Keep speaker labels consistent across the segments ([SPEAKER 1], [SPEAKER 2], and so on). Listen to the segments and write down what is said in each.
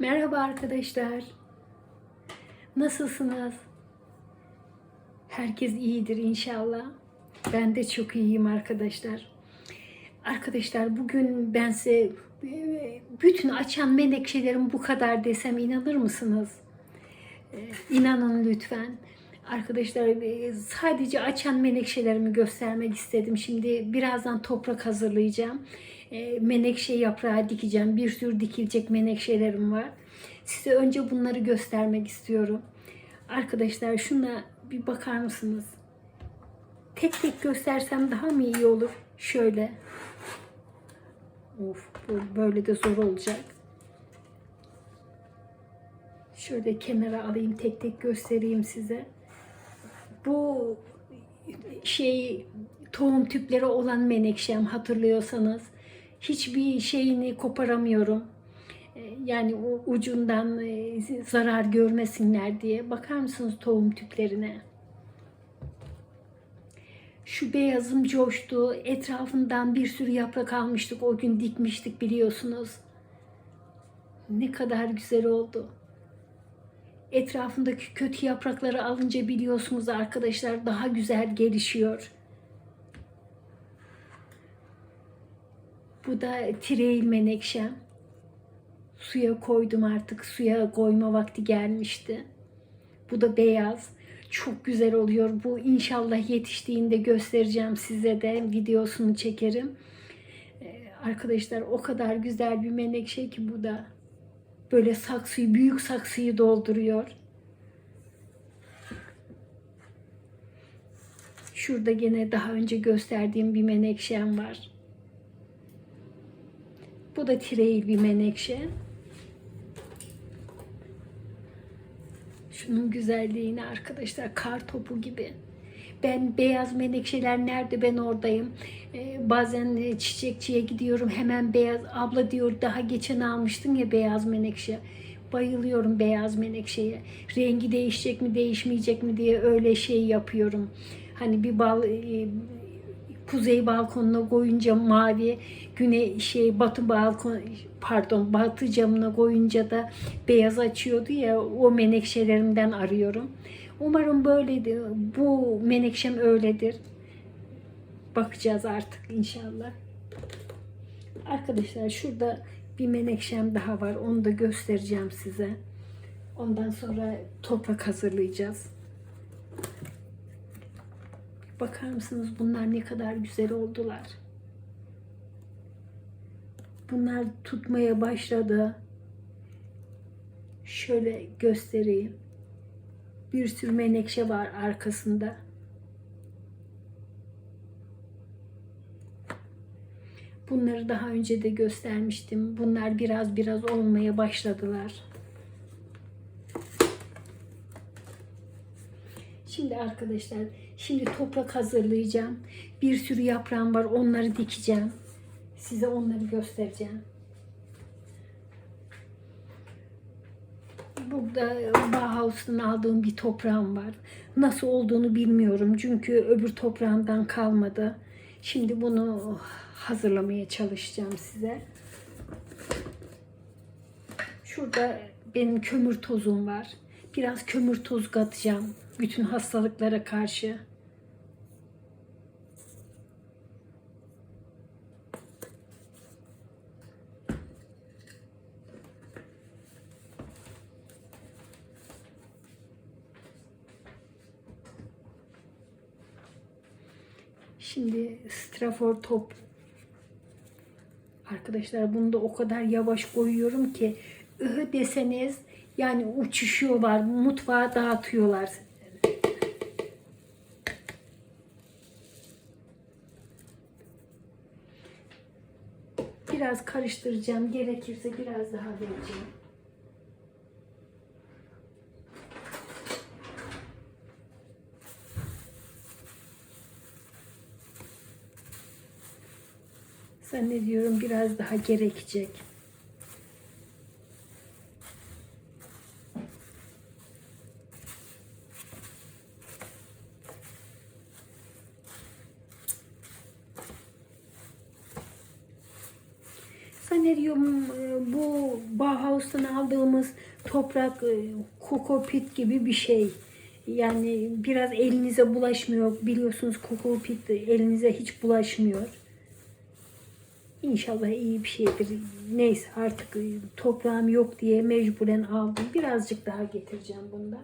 [SPEAKER 1] Merhaba arkadaşlar. Nasılsınız? Herkes iyidir inşallah. Ben de çok iyiyim arkadaşlar. Arkadaşlar bugün ben size e, bütün açan menekşelerim bu kadar desem inanır mısınız? E, İnanın lütfen. Arkadaşlar e, sadece açan menekşelerimi göstermek istedim. Şimdi birazdan toprak hazırlayacağım. E, Menekşe yaprağı dikeceğim. Bir sürü dikilecek menekşelerim var. Size önce bunları göstermek istiyorum. Arkadaşlar şuna bir bakar mısınız? Tek tek göstersem daha mı iyi olur? Şöyle. Of böyle de zor olacak. Şöyle kenara alayım tek tek göstereyim size. Bu şey tohum tüpleri olan menekşem hatırlıyorsanız hiçbir şeyini koparamıyorum. Ee, Yani ucundan e, zarar görmesinler diye. Bakar mısınız tohum tüplerine? Şu beyazım coştu. Etrafından bir sürü yaprak almıştık. O gün dikmiştik biliyorsunuz. Ne kadar güzel oldu. Etrafındaki kötü yaprakları alınca biliyorsunuz arkadaşlar daha güzel gelişiyor. Bu da tireil menekşem. Suya koydum artık. Suya koyma vakti gelmişti. Bu da beyaz. Çok güzel oluyor. Bu inşallah yetiştiğinde göstereceğim size de. Videosunu çekerim. Ee, Arkadaşlar o kadar güzel bir menekşe ki bu da. Böyle saksıyı, büyük saksıyı dolduruyor. Şurada gene daha önce gösterdiğim bir menekşem var. Bu da tireil bir menekşe. Şunun güzelliğini arkadaşlar kar topu gibi. Ben beyaz menekşeler nerede ben oradayım. Ee, bazen e, çiçekçiye gidiyorum hemen beyaz abla diyor daha geçen almıştın ya beyaz menekşe. Bayılıyorum beyaz menekşeye. Rengi değişecek mi değişmeyecek mi diye öyle şey yapıyorum. Hani bir bal e, kuzey balkonuna koyunca mavi, güney şey batı balkon pardon batı camına koyunca da beyaz açıyordu ya o menekşelerimden arıyorum. Umarım böyledir. Bu menekşem öyledir. Bakacağız artık inşallah. Arkadaşlar şurada bir menekşem daha var. Onu da göstereceğim size. Ondan sonra toprak hazırlayacağız. Bakar mısınız bunlar ne kadar güzel oldular. Bunlar tutmaya başladı. Şöyle göstereyim. Bir sürü menekşe var arkasında. Bunları daha önce de göstermiştim. Bunlar biraz biraz olmaya başladılar. Şimdi arkadaşlar, şimdi toprak hazırlayacağım. Bir sürü yaprağım var, onları dikeceğim. Size onları göstereceğim. Burada Bauhaus'tan aldığım bir toprağım var. Nasıl olduğunu bilmiyorum çünkü öbür toprağımdan kalmadı. Şimdi bunu hazırlamaya çalışacağım size. Şurada benim kömür tozum var. Biraz kömür tozu katacağım bütün hastalıklara karşı. Şimdi strafor top Arkadaşlar bunu da o kadar yavaş koyuyorum ki ıhı deseniz yani uçuşuyorlar, mutfağa dağıtıyorlar. Biraz karıştıracağım. Gerekirse biraz daha vereceğim. Zannediyorum biraz daha gerekecek. zannediyorum e, bu Bauhaus'tan aldığımız toprak e, kokopit gibi bir şey. Yani biraz elinize bulaşmıyor. Biliyorsunuz kokopit elinize hiç bulaşmıyor. İnşallah iyi bir şeydir. Neyse artık toprağım yok diye mecburen aldım. Birazcık daha getireceğim bundan.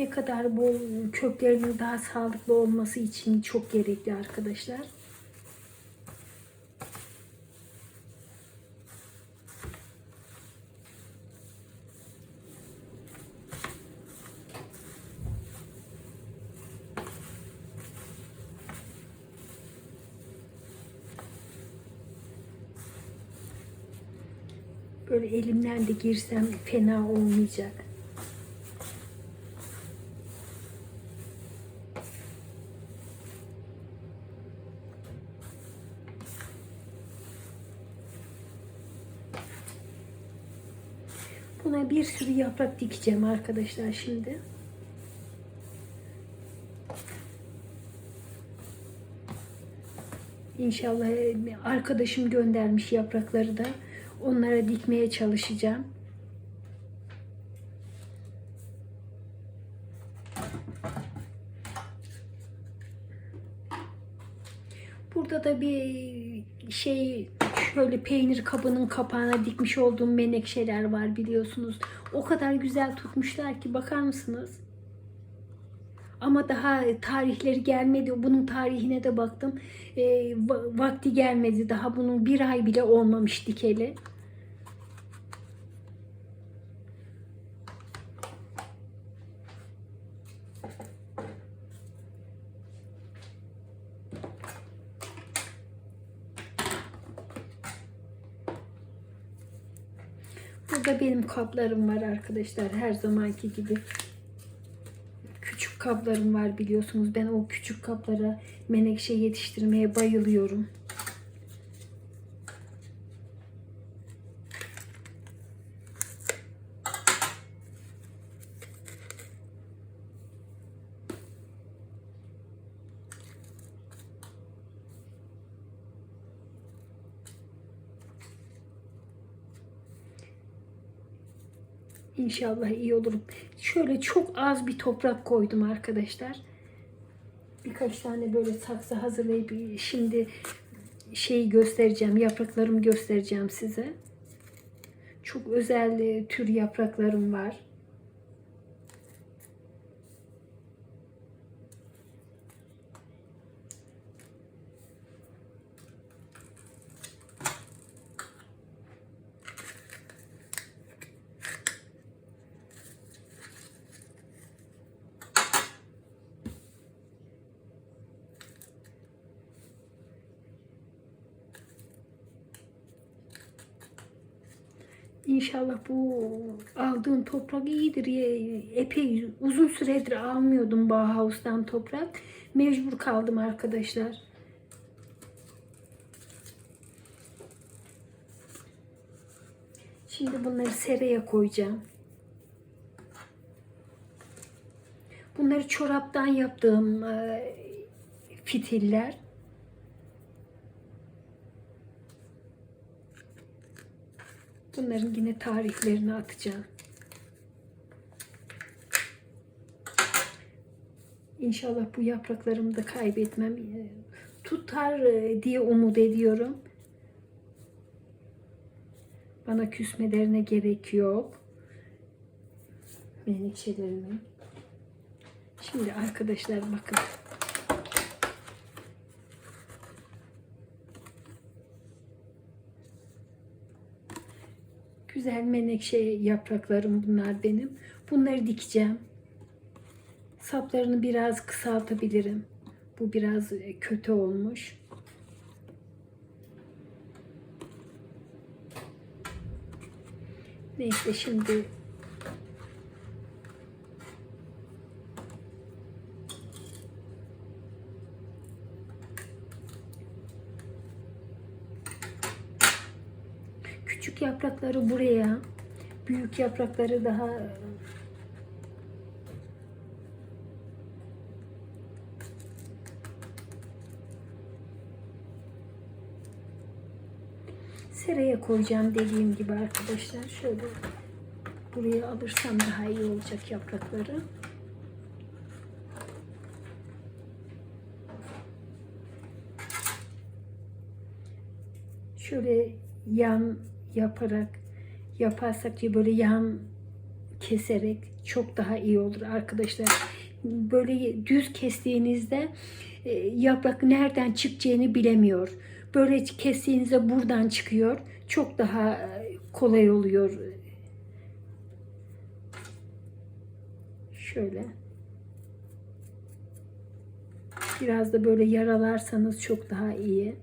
[SPEAKER 1] Ne kadar bol köklerinin daha sağlıklı olması için çok gerekli arkadaşlar. Böyle elimden de girsem fena olmayacak. Bir yaprak dikeceğim arkadaşlar şimdi. İnşallah e, arkadaşım göndermiş yaprakları da onlara dikmeye çalışacağım. Burada da bir şey şöyle peynir kabının kapağına dikmiş olduğum menekşeler var biliyorsunuz. O kadar güzel tutmuşlar ki bakar mısınız? Ama daha tarihleri gelmedi. Bunun tarihine de baktım. E, va- vakti gelmedi. Daha bunun bir ay bile olmamış dikeli. Burada benim kaplarım var arkadaşlar. Her zamanki gibi. Küçük kaplarım var biliyorsunuz. Ben o küçük kaplara menekşe yetiştirmeye bayılıyorum. İnşallah iyi olurum. Şöyle çok az bir toprak koydum arkadaşlar. Birkaç tane böyle saksı hazırlayıp şimdi şeyi göstereceğim. Yapraklarımı göstereceğim size. Çok özel e, tür yapraklarım var. İnşallah bu aldığım toprak iyidir. Epey uzun süredir almıyordum Bauhaus'tan toprak. Mecbur kaldım arkadaşlar. Şimdi bunları seraya koyacağım. Bunları çoraptan yaptığım e, fitiller. Bunların yine tarihlerini atacağım. İnşallah bu yapraklarımı da kaybetmem. Ee, Tutar e, diye umut ediyorum. Bana küsmelerine gerek yok. Menekşelerimin. Şimdi arkadaşlar bakın. Güzel menekşe yapraklarım bunlar benim. Bunları dikeceğim. Saplarını biraz kısaltabilirim. Bu biraz kötü olmuş. Neyse şimdi Küçük yaprakları buraya, büyük yaprakları daha seraya koyacağım dediğim gibi arkadaşlar. Şöyle buraya alırsam daha iyi olacak yaprakları. Şöyle yan yaparak yaparsak diye böyle yan keserek çok daha iyi olur arkadaşlar. Böyle düz kestiğinizde e, yaprak nereden çıkacağını bilemiyor. Böyle kestiğinizde buradan çıkıyor. Çok daha e, kolay oluyor. Şöyle. Biraz da böyle yaralarsanız çok daha iyi.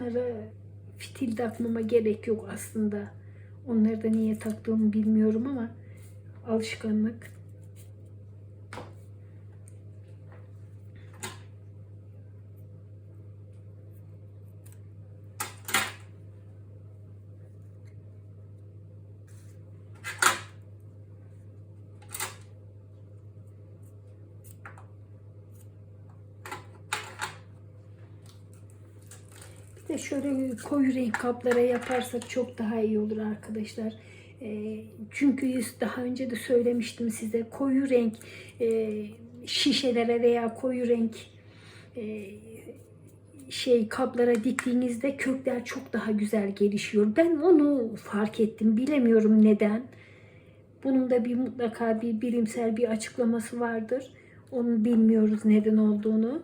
[SPEAKER 1] Bunlara fitil takmama gerek yok aslında. Onları da niye taktığımı bilmiyorum ama alışkanlık. Bir de şöyle koyu renk kaplara yaparsak çok daha iyi olur arkadaşlar. E, çünkü daha önce de söylemiştim size koyu renk e, şişelere veya koyu renk e, şey kaplara diktiğinizde kökler çok daha güzel gelişiyor. Ben onu fark ettim. Bilemiyorum neden. Bunun da bir mutlaka bir bilimsel bir açıklaması vardır. Onu bilmiyoruz neden olduğunu.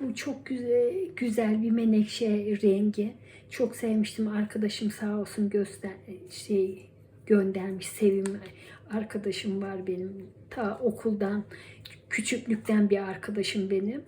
[SPEAKER 1] Bu çok güzel, güzel bir menekşe rengi. Çok sevmiştim. Arkadaşım sağ olsun göster şey göndermiş. Sevim arkadaşım var benim. Ta okuldan, küçüklükten bir arkadaşım benim.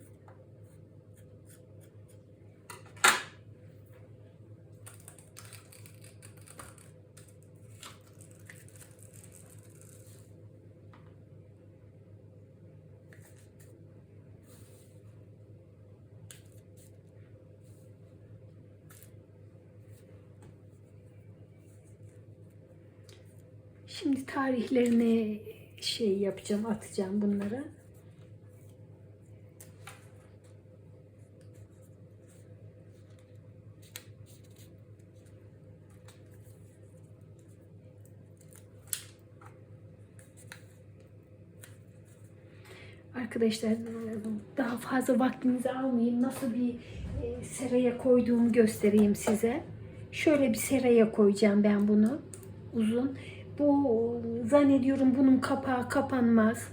[SPEAKER 1] Şimdi tarihlerini şey yapacağım, atacağım bunlara. Arkadaşlar daha fazla vaktinizi almayayım. Nasıl bir e, seraya koyduğumu göstereyim size. Şöyle bir seraya koyacağım ben bunu. Uzun. Bu zannediyorum bunun kapağı kapanmaz.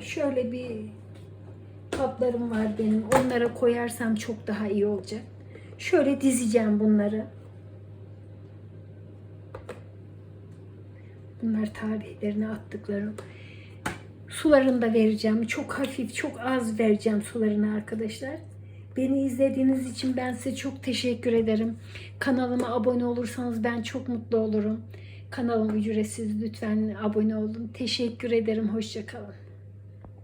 [SPEAKER 1] Şöyle bir kaplarım var benim. Onlara koyarsam çok daha iyi olacak. Şöyle dizeceğim bunları. Bunlar tarihlerini attıklarım. Sularını da vereceğim. Çok hafif, çok az vereceğim sularını arkadaşlar. Beni izlediğiniz için ben size çok teşekkür ederim. Kanalıma abone olursanız ben çok mutlu olurum. Kanalım ücretsiz. Lütfen abone olun. Teşekkür ederim. Hoşçakalın.